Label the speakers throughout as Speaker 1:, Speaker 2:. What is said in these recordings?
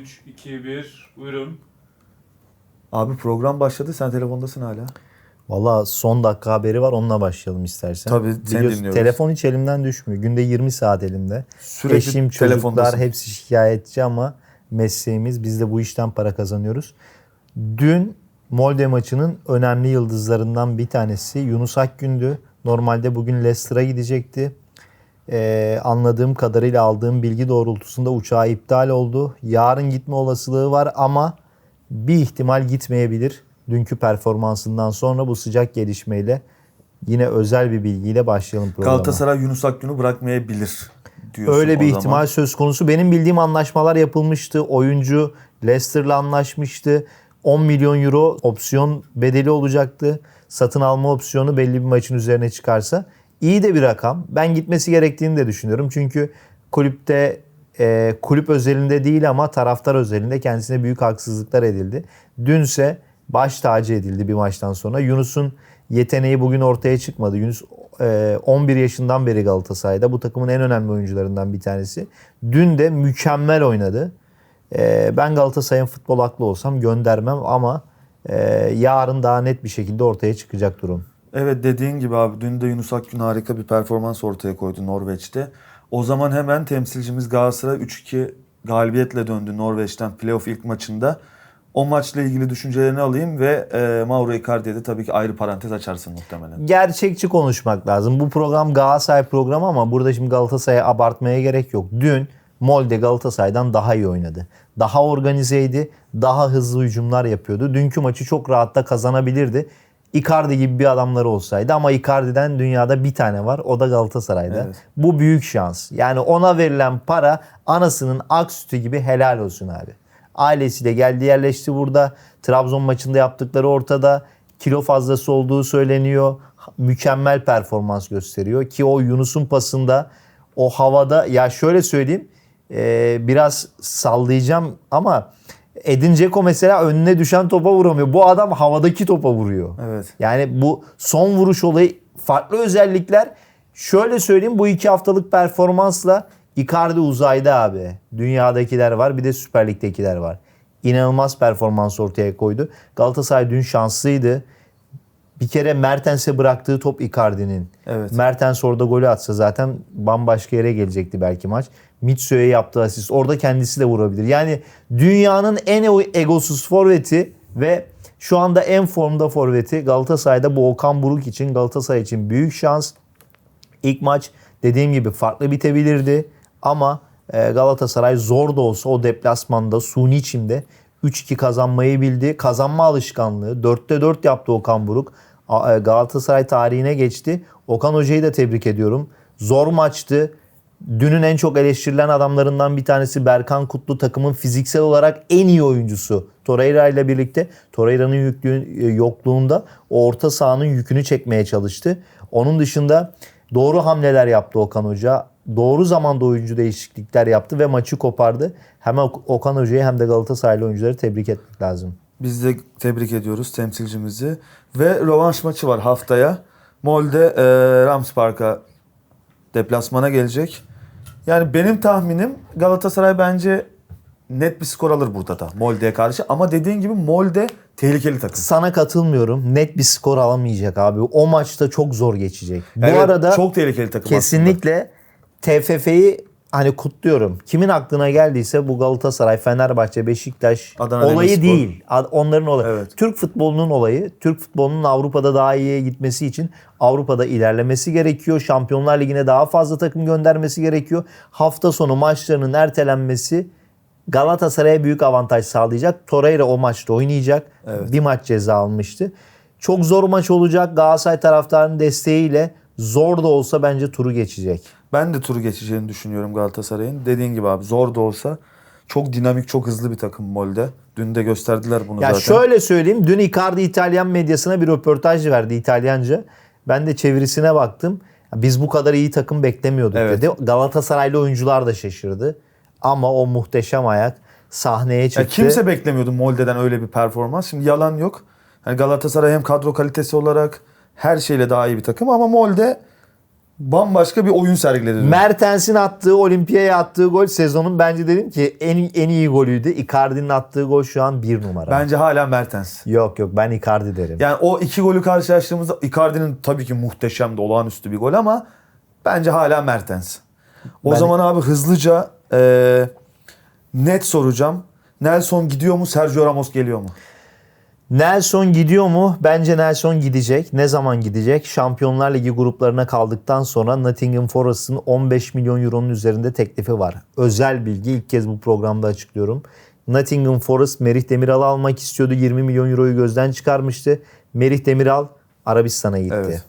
Speaker 1: 3, 2, 1. Buyurun.
Speaker 2: Abi program başladı. Sen telefondasın hala.
Speaker 3: Valla son dakika haberi var onunla başlayalım istersen.
Speaker 2: Tabii, seni
Speaker 3: Biliyorsun,
Speaker 2: dinliyoruz.
Speaker 3: Telefon hiç elimden düşmüyor. Günde 20 saat elimde.
Speaker 2: Sürekli
Speaker 3: Eşim, çocuklar hepsi şikayetçi ama mesleğimiz biz de bu işten para kazanıyoruz. Dün Molde maçının önemli yıldızlarından bir tanesi Yunus Akgün'dü. Normalde bugün Leicester'a gidecekti. Ee, anladığım kadarıyla aldığım bilgi doğrultusunda uçağı iptal oldu. Yarın gitme olasılığı var ama bir ihtimal gitmeyebilir. Dünkü performansından sonra bu sıcak gelişmeyle yine özel bir bilgiyle başlayalım programa.
Speaker 2: Galatasaray Yunus Akgün'ü bırakmayabilir diyorsun
Speaker 3: Öyle bir
Speaker 2: o zaman.
Speaker 3: ihtimal söz konusu. Benim bildiğim anlaşmalar yapılmıştı. Oyuncu Leicester'la anlaşmıştı. 10 milyon euro opsiyon bedeli olacaktı. Satın alma opsiyonu belli bir maçın üzerine çıkarsa. İyi de bir rakam. Ben gitmesi gerektiğini de düşünüyorum. Çünkü kulüpte e, kulüp özelinde değil ama taraftar özelinde kendisine büyük haksızlıklar edildi. Dünse baş tacı edildi bir maçtan sonra. Yunus'un yeteneği bugün ortaya çıkmadı. Yunus e, 11 yaşından beri Galatasaray'da. Bu takımın en önemli oyuncularından bir tanesi. Dün de mükemmel oynadı. E, ben Galatasaray'ın futbol aklı olsam göndermem ama e, yarın daha net bir şekilde ortaya çıkacak durum.
Speaker 2: Evet dediğin gibi abi dün de Yunus Akgün harika bir performans ortaya koydu Norveç'te. O zaman hemen temsilcimiz Galatasaray 3-2 galibiyetle döndü Norveç'ten playoff ilk maçında. O maçla ilgili düşüncelerini alayım ve e, Mauro Icardi'ye de tabii ki ayrı parantez açarsın muhtemelen.
Speaker 3: Gerçekçi konuşmak lazım. Bu program Galatasaray programı ama burada şimdi Galatasaray'a abartmaya gerek yok. Dün Molde Galatasaray'dan daha iyi oynadı. Daha organizeydi, daha hızlı hücumlar yapıyordu. Dünkü maçı çok rahat da kazanabilirdi. Icardi gibi bir adamları olsaydı ama Icardi'den dünyada bir tane var. O da Galatasaray'da.
Speaker 2: Evet.
Speaker 3: Bu büyük şans. Yani ona verilen para anasının ak sütü gibi helal olsun abi. Ailesiyle geldi yerleşti burada. Trabzon maçında yaptıkları ortada. Kilo fazlası olduğu söyleniyor. Mükemmel performans gösteriyor. Ki o Yunus'un pasında o havada ya şöyle söyleyeyim e, biraz sallayacağım ama Edin Dzeko mesela önüne düşen topa vuramıyor. Bu adam havadaki topa vuruyor.
Speaker 2: Evet.
Speaker 3: Yani bu son vuruş olayı farklı özellikler. Şöyle söyleyeyim bu iki haftalık performansla Icardi uzayda abi. Dünyadakiler var bir de Süper Lig'dekiler var. İnanılmaz performans ortaya koydu. Galatasaray dün şanslıydı. Bir kere Mertens'e bıraktığı top Icardi'nin.
Speaker 2: Evet.
Speaker 3: Mertens orada golü atsa zaten bambaşka yere gelecekti belki maç. Mitsu'ya yaptığı asist. Orada kendisi de vurabilir. Yani dünyanın en egosuz forveti ve şu anda en formda forveti Galatasaray'da bu Okan Buruk için Galatasaray için büyük şans. İlk maç dediğim gibi farklı bitebilirdi ama e, Galatasaray zor da olsa o deplasmanda suni içimde 3-2 kazanmayı bildi. Kazanma alışkanlığı 4'te 4 yaptı Okan Buruk. E, Galatasaray tarihine geçti. Okan Hoca'yı da tebrik ediyorum. Zor maçtı. Dünün en çok eleştirilen adamlarından bir tanesi Berkan Kutlu takımın fiziksel olarak en iyi oyuncusu. Torreira ile birlikte Torreira'nın yüklüğü- e, yokluğunda orta sahanın yükünü çekmeye çalıştı. Onun dışında doğru hamleler yaptı Okan Hoca. Doğru zamanda oyuncu değişiklikler yaptı ve maçı kopardı. Hem Ok- Okan Hoca'yı hem de Galatasaraylı oyuncuları tebrik etmek lazım.
Speaker 2: Biz de tebrik ediyoruz temsilcimizi. Ve rövanş maçı var haftaya. Molde e, Rams Park'a deplasmana gelecek. Yani benim tahminim Galatasaray bence net bir skor alır burada da Molde'ye karşı. Ama dediğin gibi Molde tehlikeli takım.
Speaker 3: Sana katılmıyorum. Net bir skor alamayacak abi. O maçta çok zor geçecek. Bu
Speaker 2: Evet,
Speaker 3: arada
Speaker 2: çok tehlikeli takım
Speaker 3: kesinlikle TFF'yi hani kutluyorum. Kimin aklına geldiyse bu Galatasaray, Fenerbahçe, Beşiktaş
Speaker 2: Adana
Speaker 3: olayı
Speaker 2: Demirspor.
Speaker 3: değil. Onların olayı.
Speaker 2: Evet.
Speaker 3: Türk futbolunun olayı. Türk futbolunun Avrupa'da daha iyiye gitmesi için Avrupa'da ilerlemesi gerekiyor. Şampiyonlar Ligi'ne daha fazla takım göndermesi gerekiyor. Hafta sonu maçlarının ertelenmesi Galatasaray'a büyük avantaj sağlayacak. Torreira o maçta oynayacak.
Speaker 2: Evet.
Speaker 3: Bir maç ceza almıştı. Çok zor maç olacak. Galatasaray taraftarının desteğiyle zor da olsa bence turu geçecek.
Speaker 2: Ben de turu geçeceğini düşünüyorum Galatasaray'ın. Dediğin gibi abi zor da olsa çok dinamik, çok hızlı bir takım Molde. Dün de gösterdiler bunu
Speaker 3: Ya
Speaker 2: zaten.
Speaker 3: şöyle söyleyeyim. Dün Icardi İtalyan medyasına bir röportaj verdi İtalyanca. Ben de çevirisine baktım. Biz bu kadar iyi takım beklemiyorduk
Speaker 2: Evet.
Speaker 3: dedi. Galatasaraylı oyuncular da şaşırdı. Ama o muhteşem ayak sahneye çıktı.
Speaker 2: Ya kimse beklemiyordu Molde'den öyle bir performans. Şimdi yalan yok. Yani Galatasaray hem kadro kalitesi olarak her şeyle daha iyi bir takım ama Molde bambaşka bir oyun sergiledi.
Speaker 3: Mertens'in attığı, Olimpiya'ya attığı gol sezonun bence dedim ki en en iyi golüydü. Icardi'nin attığı gol şu an bir numara.
Speaker 2: Bence hala Mertens.
Speaker 3: Yok yok ben Icardi derim.
Speaker 2: Yani o iki golü karşılaştığımızda Icardi'nin tabii ki muhteşemdi, olağanüstü bir gol ama bence hala Mertens. O
Speaker 3: Ben-
Speaker 2: zaman abi hızlıca e, net soracağım. Nelson gidiyor mu, Sergio Ramos geliyor mu?
Speaker 3: Nelson gidiyor mu? Bence Nelson gidecek. Ne zaman gidecek? Şampiyonlar Ligi gruplarına kaldıktan sonra Nottingham Forest'ın 15 milyon euronun üzerinde teklifi var. Özel bilgi ilk kez bu programda açıklıyorum. Nottingham Forest Merih Demiral'ı almak istiyordu. 20 milyon euroyu gözden çıkarmıştı. Merih Demiral Arabistan'a gitti.
Speaker 2: Evet.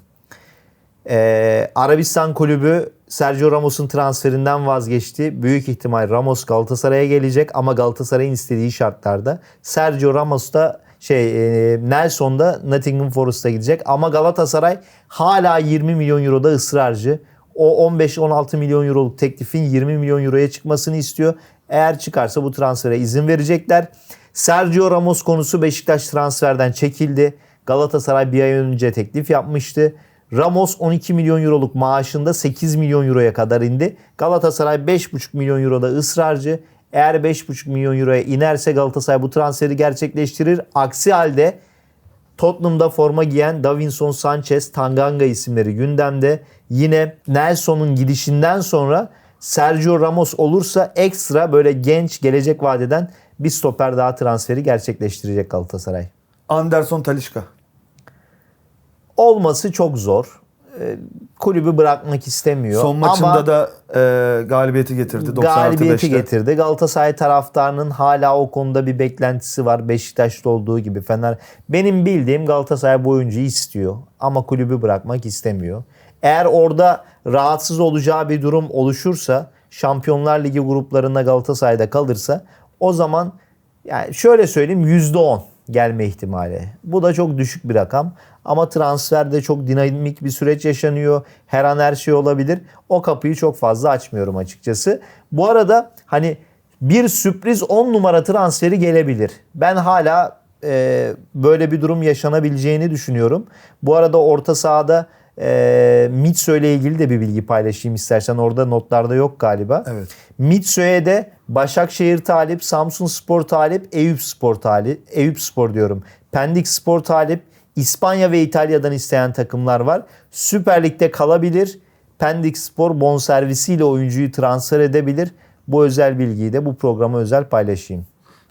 Speaker 3: Ee, Arabistan kulübü Sergio Ramos'un transferinden vazgeçti. Büyük ihtimal Ramos Galatasaray'a gelecek ama Galatasaray'ın istediği şartlarda. Sergio Ramos da şey e, Nelson da Nottingham Forest'a gidecek ama Galatasaray hala 20 milyon euroda ısrarcı. O 15-16 milyon euroluk teklifin 20 milyon euroya çıkmasını istiyor. Eğer çıkarsa bu transfere izin verecekler. Sergio Ramos konusu Beşiktaş transferden çekildi. Galatasaray bir ay önce teklif yapmıştı. Ramos 12 milyon euroluk maaşında 8 milyon euroya kadar indi. Galatasaray 5,5 milyon euroda ısrarcı. Eğer 5,5 milyon euroya inerse Galatasaray bu transferi gerçekleştirir. Aksi halde Tottenham'da forma giyen Davinson Sanchez, Tanganga isimleri gündemde. Yine Nelson'un gidişinden sonra Sergio Ramos olursa ekstra böyle genç gelecek vadeden bir stoper daha transferi gerçekleştirecek Galatasaray.
Speaker 2: Anderson Talişka.
Speaker 3: Olması çok zor. Kulübü bırakmak istemiyor.
Speaker 2: Son maçında
Speaker 3: Ama
Speaker 2: da e, galibiyeti getirdi 96
Speaker 3: galibiyeti
Speaker 2: 5'te.
Speaker 3: getirdi. Galatasaray taraftarının hala o konuda bir beklentisi var. Beşiktaş'ta olduğu gibi Fener. Benim bildiğim Galatasaray bu oyuncuyu istiyor ama kulübü bırakmak istemiyor. Eğer orada rahatsız olacağı bir durum oluşursa, Şampiyonlar Ligi gruplarında Galatasaray'da kalırsa o zaman yani şöyle söyleyeyim %10 gelme ihtimali. Bu da çok düşük bir rakam. Ama transferde çok dinamik bir süreç yaşanıyor. Her an her şey olabilir. O kapıyı çok fazla açmıyorum açıkçası. Bu arada hani bir sürpriz 10 numara transferi gelebilir. Ben hala e, böyle bir durum yaşanabileceğini düşünüyorum. Bu arada orta sahada e, Mitso ile ilgili de bir bilgi paylaşayım istersen. Orada notlarda yok galiba.
Speaker 2: Evet.
Speaker 3: Mitso'ya de Başakşehir talip, Samsun Spor talip, Eyüp Spor talip, Eyüp Spor diyorum. Pendik Spor talip, İspanya ve İtalya'dan isteyen takımlar var. Süper Lig'de kalabilir. Pendik Spor bonservisiyle oyuncuyu transfer edebilir. Bu özel bilgiyi de bu programa özel paylaşayım.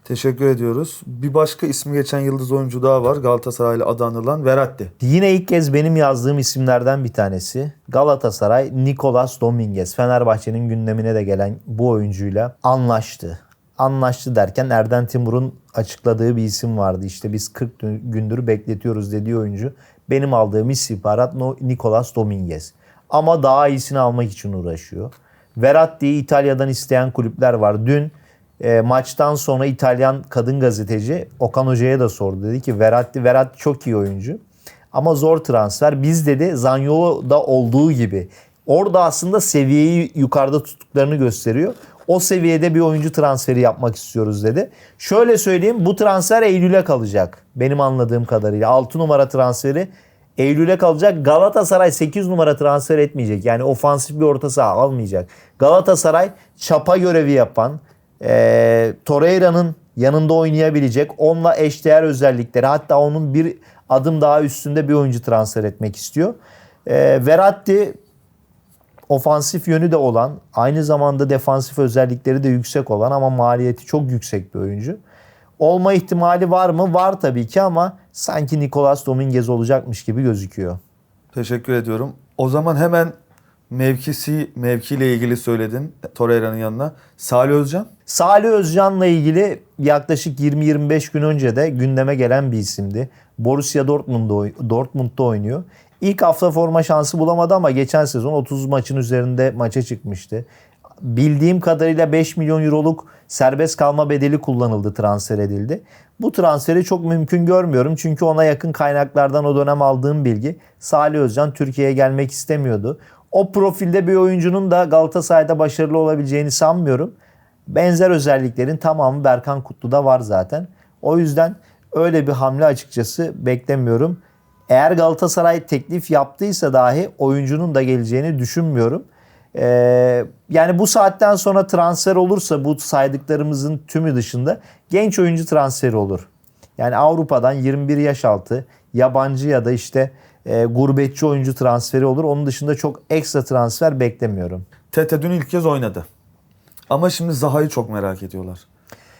Speaker 2: Teşekkür ediyoruz. Bir başka ismi geçen yıldız oyuncu daha var. Galatasaraylı adı anılan Verratti.
Speaker 3: Yine ilk kez benim yazdığım isimlerden bir tanesi. Galatasaray Nicolas Dominguez. Fenerbahçe'nin gündemine de gelen bu oyuncuyla anlaştı. Anlaştı derken Erden Timur'un açıkladığı bir isim vardı. İşte biz 40 gündür bekletiyoruz dediği oyuncu. Benim aldığım istihbarat Nicolas Dominguez. Ama daha iyisini almak için uğraşıyor. Verratti'yi İtalya'dan isteyen kulüpler var. Dün e, maçtan sonra İtalyan kadın gazeteci Okan Hoca'ya da sordu. Dedi ki Verratti, Verratti çok iyi oyuncu. Ama zor transfer. Biz dedi Zaniolo'da olduğu gibi. Orada aslında seviyeyi yukarıda tuttuklarını gösteriyor. O seviyede bir oyuncu transferi yapmak istiyoruz dedi. Şöyle söyleyeyim bu transfer Eylül'e kalacak. Benim anladığım kadarıyla. 6 numara transferi Eylül'e kalacak. Galatasaray 8 numara transfer etmeyecek. Yani ofansif bir orta saha almayacak. Galatasaray çapa görevi yapan, e, Torreira'nın yanında oynayabilecek, onunla eşdeğer özellikleri hatta onun bir adım daha üstünde bir oyuncu transfer etmek istiyor. E, Verratti ofansif yönü de olan, aynı zamanda defansif özellikleri de yüksek olan ama maliyeti çok yüksek bir oyuncu. Olma ihtimali var mı? Var tabii ki ama sanki Nicolas Dominguez olacakmış gibi gözüküyor.
Speaker 2: Teşekkür ediyorum. O zaman hemen mevkisi mevkiyle ilgili söyledin Torreira'nın yanına. Salih Özcan.
Speaker 3: Salih Özcan'la ilgili yaklaşık 20-25 gün önce de gündeme gelen bir isimdi. Borussia Dortmund'da, Dortmund'da oynuyor. İlk hafta forma şansı bulamadı ama geçen sezon 30 maçın üzerinde maça çıkmıştı. Bildiğim kadarıyla 5 milyon euroluk serbest kalma bedeli kullanıldı, transfer edildi. Bu transferi çok mümkün görmüyorum çünkü ona yakın kaynaklardan o dönem aldığım bilgi Salih Özcan Türkiye'ye gelmek istemiyordu. O profilde bir oyuncunun da Galatasaray'da başarılı olabileceğini sanmıyorum. Benzer özelliklerin tamamı Berkan Kutlu'da var zaten. O yüzden öyle bir hamle açıkçası beklemiyorum. Eğer Galatasaray teklif yaptıysa dahi oyuncunun da geleceğini düşünmüyorum. Ee, yani bu saatten sonra transfer olursa bu saydıklarımızın tümü dışında genç oyuncu transferi olur. Yani Avrupa'dan 21 yaş altı yabancı ya da işte e, gurbetçi oyuncu transferi olur. Onun dışında çok ekstra transfer beklemiyorum.
Speaker 2: Tete dün ilk kez oynadı. Ama şimdi Zaha'yı çok merak ediyorlar.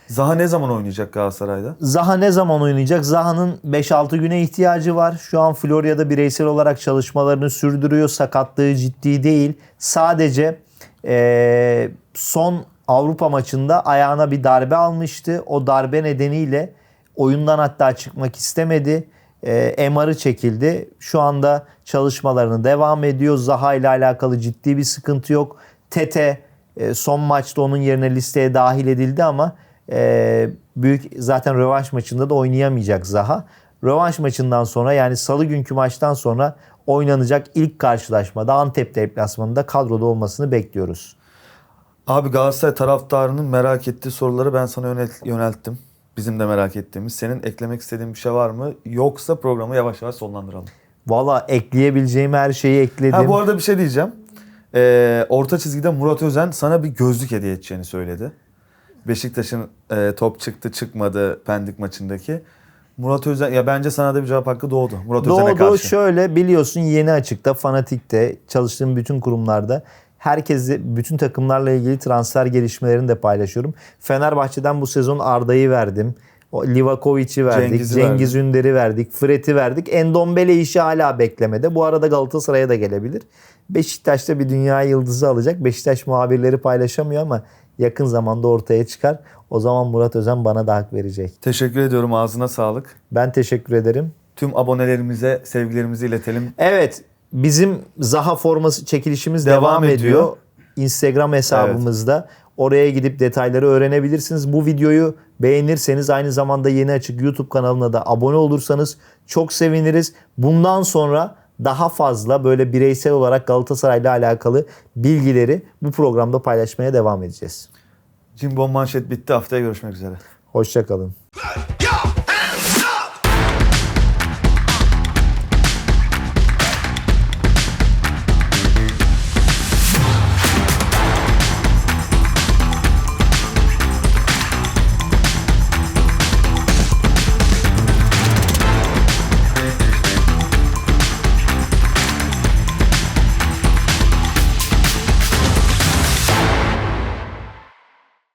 Speaker 2: Zaha ne zaman oynayacak Galatasaray'da?
Speaker 3: Zaha ne zaman oynayacak? Zaha'nın 5-6 güne ihtiyacı var. Şu an Florya'da bireysel olarak çalışmalarını sürdürüyor. Sakatlığı ciddi değil. Sadece eee, son Avrupa maçında ayağına bir darbe almıştı. O darbe nedeniyle oyundan hatta çıkmak istemedi. Eee MR'ı çekildi. Şu anda çalışmalarını devam ediyor. Zaha ile alakalı ciddi bir sıkıntı yok. Tete e, son maçta onun yerine listeye dahil edildi ama e, büyük zaten rövanş maçında da oynayamayacak Zaha. Rövanş maçından sonra yani salı günkü maçtan sonra oynanacak ilk karşılaşmada Antep deplasmanında kadroda olmasını bekliyoruz.
Speaker 2: Abi Galatasaray taraftarının merak ettiği soruları ben sana yönelt- yönelttim. Bizim de merak ettiğimiz. Senin eklemek istediğin bir şey var mı? Yoksa programı yavaş yavaş sonlandıralım.
Speaker 3: Valla ekleyebileceğim her şeyi ekledim.
Speaker 2: Ha bu arada bir şey diyeceğim. Ee, orta çizgide Murat Özen sana bir gözlük hediye edeceğini söyledi. Beşiktaş'ın e, top çıktı çıkmadı Pendik maçındaki. Murat Özen ya bence sana da bir cevap hakkı doğdu. Murat Özen'e
Speaker 3: Doğdu
Speaker 2: karşı.
Speaker 3: şöyle biliyorsun yeni açıkta fanatikte çalıştığım bütün kurumlarda herkese bütün takımlarla ilgili transfer gelişmelerini de paylaşıyorum. Fenerbahçe'den bu sezon Arda'yı verdim. Livakovic'i verdik,
Speaker 2: Cengiz'i
Speaker 3: Cengiz Ünder'i verdik, Fred'i verdik. Endombele işi hala beklemede. Bu arada Galatasaray'a da gelebilir. Beşiktaş'ta bir dünya yıldızı alacak. Beşiktaş muhabirleri paylaşamıyor ama yakın zamanda ortaya çıkar. O zaman Murat Özen bana da hak verecek.
Speaker 2: Teşekkür ediyorum ağzına sağlık.
Speaker 3: Ben teşekkür ederim.
Speaker 2: Tüm abonelerimize sevgilerimizi iletelim.
Speaker 3: Evet, bizim Zaha forması çekilişimiz
Speaker 2: Devam
Speaker 3: devam, ediyor.
Speaker 2: ediyor.
Speaker 3: Instagram hesabımızda. Oraya gidip detayları öğrenebilirsiniz. Bu videoyu beğenirseniz aynı zamanda yeni açık YouTube kanalına da abone olursanız çok seviniriz. Bundan sonra daha fazla böyle bireysel olarak Galatasaray'la alakalı bilgileri bu programda paylaşmaya devam edeceğiz.
Speaker 2: Cimbom manşet bitti. Haftaya görüşmek üzere.
Speaker 3: Hoşçakalın.
Speaker 4: Go!